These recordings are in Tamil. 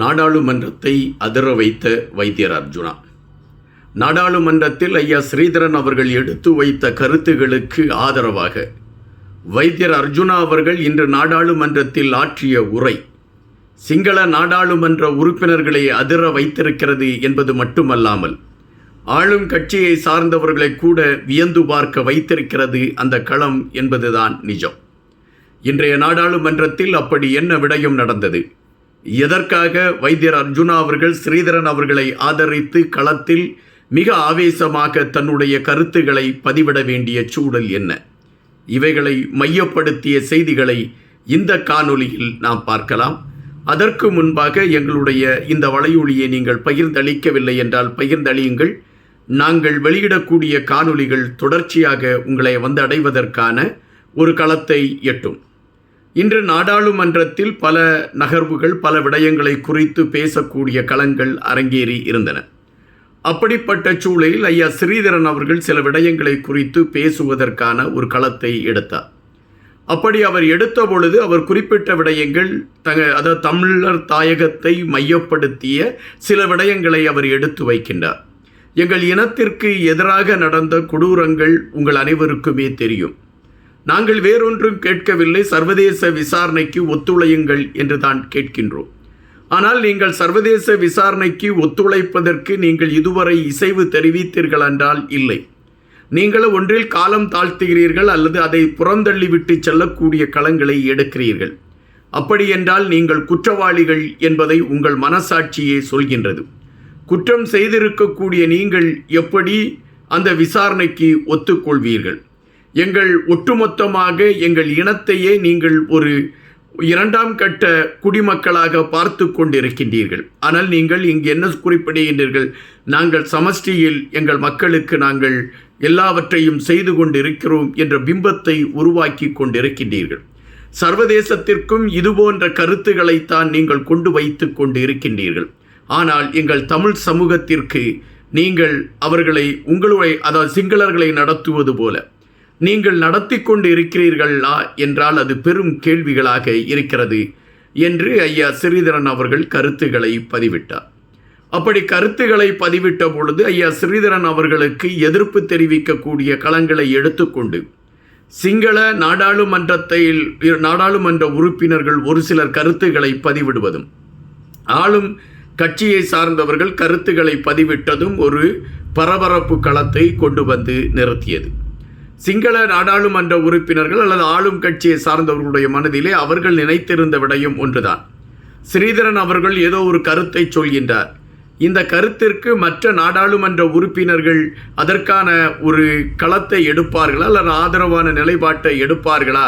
நாடாளுமன்றத்தை அதிர வைத்த வைத்தியர் அர்ஜுனா. நாடாளுமன்றத்தில் ஐயா ஸ்ரீதரன் அவர்கள் எடுத்து வைத்த கருத்துகளுக்கு ஆதரவாக வைத்தியர் அர்ஜுனா அவர்கள் இன்று நாடாளுமன்றத்தில் ஆற்றிய உரை சிங்கள நாடாளுமன்ற உறுப்பினர்களை அதிர வைத்திருக்கிறது என்பது மட்டுமல்லாமல் ஆளும் கட்சியை சார்ந்தவர்களை கூட வியந்து பார்க்க வைத்திருக்கிறது அந்த களம் என்பதுதான் நிஜம். இன்றைய நாடாளுமன்றத்தில் அப்படி என்ன விடயம் நடந்தது? எதற்காக வைத்தியர் அர்ஜுனா அவர்கள் ஸ்ரீதரன் அவர்களை ஆதரித்து களத்தில் மிக ஆவேசமாக தன்னுடைய கருத்துக்களை பதிவிட வேண்டிய சூழல் என்ன? இவைகளை மையப்படுத்திய செய்திகளை இந்த காணொலியில் நாம் பார்க்கலாம். அதற்கு முன்பாக எங்களுடைய இந்த வலையொலியை நீங்கள் பகிர்ந்தளிக்கவில்லை என்றால் பகிர்ந்தளியுங்கள். நாங்கள் வெளியிடக்கூடிய காணொளிகள் தொடர்ச்சியாக உங்களை வந்து அடைவதற்கான ஒரு களத்தை எட்டும். இன்று நாடாளுமன்றத்தில் பல நகர்வுகள் பல விடயங்களை குறித்து பேசக்கூடிய களங்கள் அரங்கேறி இருந்தன. அப்படிப்பட்ட சூழலில் ஐயா ஸ்ரீதரன் அவர்கள் சில விடயங்களை குறித்து பேசுவதற்கான ஒரு களத்தை எடுத்தார். அப்படி அவர் எடுத்த பொழுது அவர் குறிப்பிட்ட விடயங்கள் தங்க அதாவது தமிழர் தாயகத்தை மையப்படுத்திய சில விடயங்களை அவர் எடுத்து வைக்கின்றார். எங்கள் இனத்திற்கு எதிராக நடந்த கொடூரங்கள் உங்கள் அனைவருக்குமே தெரியும். நாங்கள் வேறொன்றும் கேட்கவில்லை. சர்வதேச விசாரணைக்கு ஒத்துழையுங்கள் என்று தான் கேட்கின்றோம். ஆனால் நீங்கள் சர்வதேச விசாரணைக்கு ஒத்துழைப்பதற்கு நீங்கள் இதுவரை இசைவு தெரிவித்தீர்கள் என்றால் இல்லை. நீங்கள் ஒன்றில் காலம் தாழ்த்துகிறீர்கள் அல்லது அதை புறந்தள்ளிவிட்டு செல்லக்கூடிய களங்களை எடுக்கிறீர்கள். அப்படி என்றால் நீங்கள் குற்றவாளிகள் என்பதை உங்கள் மனசாட்சியே சொல்கின்றது. குற்றம் செய்திருக்கக்கூடிய நீங்கள் எப்படி அந்த விசாரணைக்கு ஒத்துக்கொள்வீர்கள்? எங்கள் ஒட்டுமொத்தமாக எங்கள் இனத்தையே நீங்கள் ஒரு இரண்டாம் கட்ட குடிமக்களாக பார்த்து கொண்டிருக்கின்றீர்கள். ஆனால் நீங்கள் இங்கு என்ன குறிப்பிடுகின்றீர்கள்? நாங்கள் சமஷ்டியில் எங்கள் மக்களுக்கு நாங்கள் எல்லாவற்றையும் செய்து கொண்டிருக்கிறோம் என்ற பிம்பத்தை உருவாக்கி கொண்டிருக்கின்றீர்கள். சர்வதேசத்திற்கும் இதுபோன்ற கருத்துக்களைத்தான் நீங்கள் கொண்டு வைத்து கொண்டு இருக்கின்றீர்கள் ஆனால் எங்கள் தமிழ் சமூகத்திற்கு நீங்கள் அவர்களை உங்களுடைய அதாவது சிங்களர்களை நடத்துவது போல நீங்கள் நடத்தி கொண்டு இருக்கிறீர்களா என்றால் அது பெரும் கேள்விகளாக இருக்கிறது என்று ஐயா ஸ்ரீதரன் அவர்கள் கருத்துக்களை பதிவிட்டார். அப்படி கருத்துக்களை பதிவிட்ட பொழுது ஐயா ஸ்ரீதரன் அவர்களுக்கு எதிர்ப்பு தெரிவிக்கக்கூடிய களங்களை எடுத்துக்கொண்டு சிங்கள நாடாளுமன்றத்தில் நாடாளுமன்ற உறுப்பினர்கள் ஒரு சிலர் கருத்துக்களை பதிவிடுவதும் ஆளும் கட்சியை சார்ந்தவர்கள் கருத்துக்களை பதிவிட்டதும் ஒரு பரபரப்பு களத்தை கொண்டு வந்து நிறுத்தியது. சிங்கள நாடாளுமன்ற உறுப்பினர்கள் அல்லது ஆளும் கட்சியை சார்ந்தவர்களுடைய மனதிலே அவர்கள் நினைத்திருந்த விடயம் ஒன்றுதான். ஸ்ரீதரன் அவர்கள் ஏதோ ஒரு கருத்தை சொல்கின்றார். இந்த கருத்திற்கு மற்ற நாடாளுமன்ற உறுப்பினர்கள் அதற்கான ஒரு களத்தை எடுப்பார்களா அல்லது ஆதரவான நிலைப்பாட்டை எடுப்பார்களா?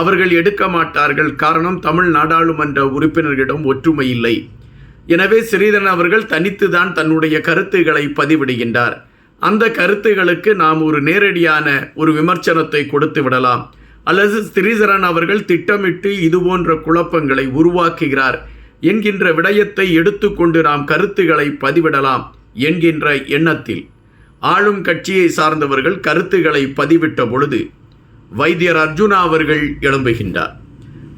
அவர்கள் எடுக்க மாட்டார்கள். காரணம் தமிழ் நாடாளுமன்ற உறுப்பினர்களிடம் ஒற்றுமை இல்லை. எனவே ஸ்ரீதரன் அவர்கள் தனித்துதான் தன்னுடைய கருத்துக்களை பதிவிடுகின்றார். அந்த கருத்துகளுக்கு நாம் ஒரு நேரடியான ஒரு விமர்சனத்தை கொடுத்து விடலாம். அல்லது ஸ்ரீசரன் அவர்கள் திட்டமிட்டு இதுபோன்ற குழப்பங்களை உருவாக்குகிறார் என்கின்ற விடயத்தை எடுத்துக்கொண்டு நாம் கருத்துக்களை பதிவிடலாம் என்கின்ற எண்ணத்தில். ஆளும் கட்சியை சார்ந்தவர்கள் கருத்துக்களை பதிவிட்ட பொழுது வைத்தியர் அர்ஜுனா அவர்கள் எழும்புகின்றார்.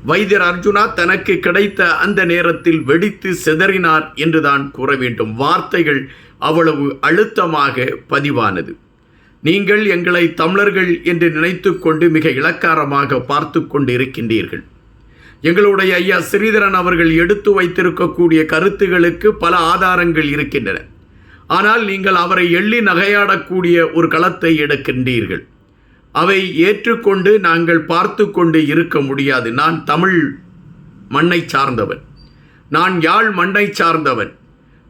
வைத்தியர் அர்ஜுனா தனக்கு கிடைத்த அந்த நேரத்தில் வெடித்து செதறினார் என்றுதான் கூற வேண்டும். வார்த்தைகள் அவ்வளவு அழுத்தமாக பதிவானது. நீங்கள் எங்களை தமிழர்கள் என்று நினைத்து கொண்டு மிக இலக்காரமாக பார்த்து கொண்டு இருக்கின்றீர்கள் எங்களுடைய ஐயா ஸ்ரீதரன் அவர்கள் எடுத்து வைத்திருக்கக்கூடிய கருத்துகளுக்கு பல ஆதாரங்கள் இருக்கின்றன. ஆனால் நீங்கள் அவரை எள்ளி நகையாடக்கூடிய ஒரு களத்தை எடுக்கின்றீர்கள். அவை ஏற்றுக்கொண்டு நாங்கள் பார்த்து கொண்டு இருக்க முடியாது. நான் தமிழ் மண்ணை சார்ந்தவன். நான் யாழ் மண்ணை சார்ந்தவன்.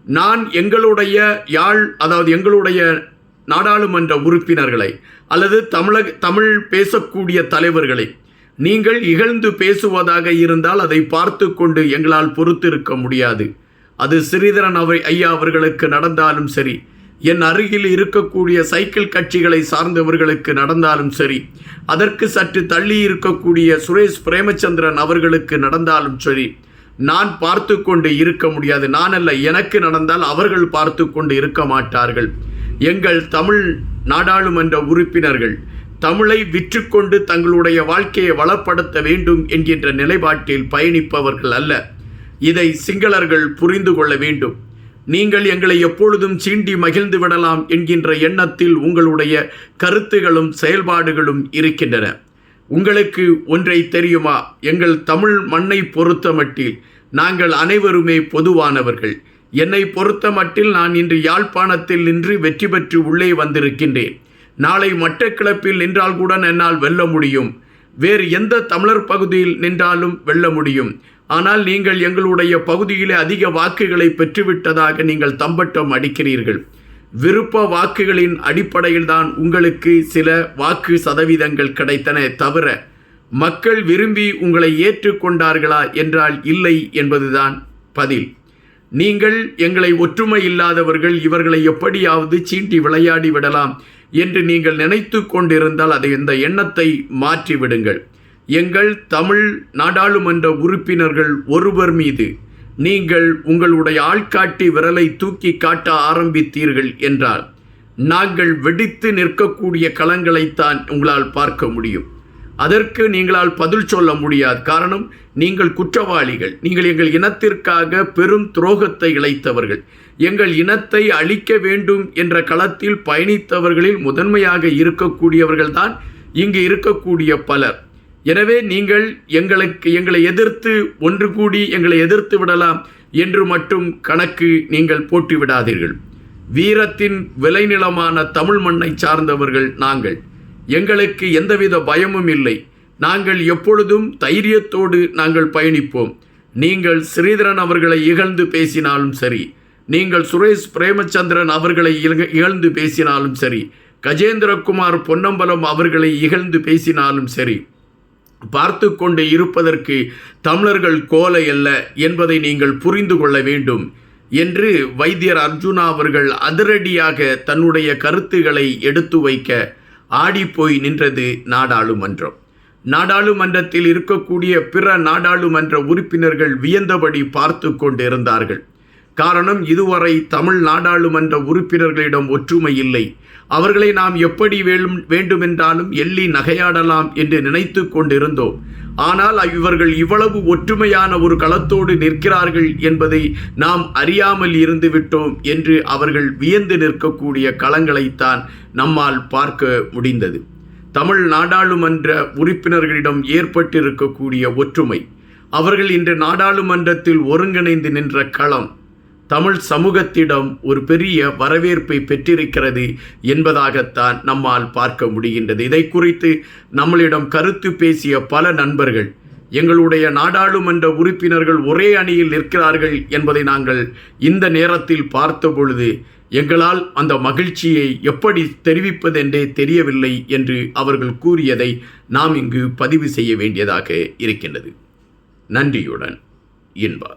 நான் எங்களுடைய யாழ் அதாவது எங்களுடைய நாடாளுமன்ற உறுப்பினர்களை அல்லது தமிழக தமிழ் பேசக்கூடிய தலைவர்களை நீங்கள் இகழ்ந்து பேசுவதாக இருந்தால் அதை பார்த்து கொண்டு எங்களால் பொறுத்திருக்க முடியாது. அது ஸ்ரீதரன் அவை ஐயா அவர்களுக்கு நடந்தாலும் சரி என் அருகில் இருக்கக்கூடிய சைக்கிள் கட்சிகளை சார்ந்தவர்களுக்கு நடந்தாலும் சரி அதற்கு சற்று தள்ளி இருக்கக்கூடிய சுரேஷ் பிரேமச்சந்திரன் அவர்களுக்கு நடந்தாலும் சரி நான் பார்த்து கொண்டு இருக்க முடியாது. நான் அல்ல எனக்கு நடந்தால் அவர்கள் பார்த்து கொண்டு இருக்க மாட்டார்கள். எங்கள் தமிழ் நாடாளுமன்ற உறுப்பினர்கள் தமிழை விற்றுக்கொண்டு தங்களுடைய வாழ்க்கையை வளப்படுத்த வேண்டும் என்கின்ற நிலைப்பாட்டில் பயணிப்பவர்கள் அல்ல. இதை சிங்களர்கள் புரிந்து கொள்ள வேண்டும். நீங்கள் எங்களை எப்பொழுதும் சீண்டி மகிழ்ந்து விடலாம் என்கின்ற எண்ணத்தில் உங்களுடைய கருத்துகளும் செயல்பாடுகளும் இருக்கின்றன. உங்களுக்கு ஒன்றை தெரியுமா? எங்கள் தமிழ் மண்ணை பொறுத்தமட்டில் நாங்கள் அனைவருமே பொதுவானவர்கள். என்னை பொறுத்தமட்டில் நான் இன்று யாழ்ப்பாணத்தில் நின்று வெற்றி பெற்று உள்ளே வந்திருக்கின்றேன். நாளை மட்டக்கிளப்பில் நின்றால் கூட என்னால் வெல்ல முடியும். வேறு எந்த தமிழர் பகுதியில் நின்றாலும் வெல்ல முடியும். ஆனால் நீங்கள் எங்களுடைய பகுதியிலே அதிக வாக்குகளை பெற்றுவிட்டதாக நீங்கள் தம்பட்டம் அடிக்கிறீர்கள். விருப்ப வாக்குகளின் அடிப்படையில் தான் உங்களுக்கு சில வாக்கு சதவீதங்கள் கிடைத்தன தவிர மக்கள் விரும்பி உங்களை ஏற்றுக்கொண்டார்களா என்றால் இல்லை என்பதுதான் பதில். நீங்கள் எங்களை ஒற்றுமை இல்லாதவர்கள் இவர்களை எப்படியாவது சீண்டி விளையாடி விடலாம் என்று நீங்கள் நினைத்து கொண்டிருந்தால் அதை இந்த எண்ணத்தை மாற்றிவிடுங்கள். எங்கள் தமிழ் நாடாளுமன்ற உறுப்பினர்கள் ஒருவர் மீது நீங்கள் உங்களுடைய ஆள்காட்டி விரலை தூக்கி காட்ட ஆரம்பித்தீர்கள் என்றால் நாங்கள் வெடித்து நிற்கக்கூடிய களங்களைத்தான் உங்களால் பார்க்க முடியும். அதற்கு நீங்களால் பதில் சொல்ல முடியாது. காரணம் நீங்கள் குற்றவாளிகள். நீங்கள் எங்கள் இனத்திற்காக பெரும் துரோகத்தை இழைத்தவர்கள். எங்கள் இனத்தை அழிக்க வேண்டும் என்ற களத்தில் பயணித்தவர்களில் முதன்மையாக இருக்கக்கூடியவர்கள்தான் இங்கு இருக்கக்கூடிய பலர். எனவே நீங்கள் எங்களுக்கு எங்களை எதிர்த்து ஒன்று கூடி எங்களை எதிர்த்து விடலாம் என்று மட்டும் கணக்கு நீங்கள் போட்டு விடாதீர்கள். வீரத்தின் விளைநிலமான தமிழ் மண்ணை சார்ந்தவர்கள் நாங்கள். எங்களுக்கு எந்தவித பயமும் இல்லை. நாங்கள் எப்பொழுதும் தைரியத்தோடு நாங்கள் பயணிப்போம். நீங்கள் ஸ்ரீதரன் அவர்களை இகழ்ந்து பேசினாலும் சரி நீங்கள் சுரேஷ் பிரேமச்சந்திரன் அவர்களை இகழ்ந்து பேசினாலும் சரி கஜேந்திரகுமார் பொன்னம்பலம் அவர்களை இகழ்ந்து பேசினாலும் சரி பார்த்து கொண்டு இருப்பதற்கு தமிழர்கள் கோலை அல்ல என்பதை நீங்கள் புரிந்து கொள்ள வேண்டும் என்று வைத்தியர் அர்ஜுனா அவர்கள் அதிரடியாக தன்னுடைய கருத்துக்களை எடுத்து வைக்க ஆடிப்போய் நின்றது நாடாளுமன்றம். நாடாளுமன்றத்தில் இருக்கக்கூடிய பிற நாடாளுமன்ற உறுப்பினர்கள் வியந்தபடி பார்த்து கொண்டிருந்தார்கள் காரணம் இதுவரை தமிழ் நாடாளுமன்ற உறுப்பினர்களிடம் ஒற்றுமை இல்லை. அவர்களை நாம் எப்படி வேலும் வேண்டுமென்றாலும் எள்ளி நகையாடலாம் என்று நினைத்து கொண்டிருந்தோம். ஆனால் இவர்கள் இவ்வளவு ஒற்றுமையான ஒரு களத்தோடு நிற்கிறார்கள் என்பதை நாம் அறியாமல் இருந்து விட்டோம் என்று அவர்கள் வியந்து நிற்கக்கூடிய களங்களைத்தான் நம்மால் பார்க்க முடிந்தது. தமிழ் நாடாளுமன்ற உறுப்பினர்களிடம் ஏற்பட்டிருக்கக்கூடிய ஒற்றுமை. அவர்கள் இன்று நாடாளுமன்றத்தில் ஒருங்கிணைந்து நின்ற களம். தமிழ் சமூகத்திடம் ஒரு பெரிய வரவேற்பை பெற்றிருக்கிறது என்பதாகத்தான் நம்மால் பார்க்க முடிகின்றது. இதை குறித்து நம்மளிடம் கருத்து பேசிய பல நண்பர்கள் எங்களுடைய நாடாளுமன்ற உறுப்பினர்கள் ஒரே அணியில் நிற்கிறார்கள் என்பதை நாங்கள் இந்த நேரத்தில் பார்த்த பொழுது எங்களால் அந்த மகிழ்ச்சியை எப்படி தெரிவிப்பதென்றே தெரியவில்லை என்று அவர்கள் கூறியதை நாம் இங்கு பதிவு செய்ய வேண்டியதாக இருக்கின்றது. நன்றியுடன் இன்பா.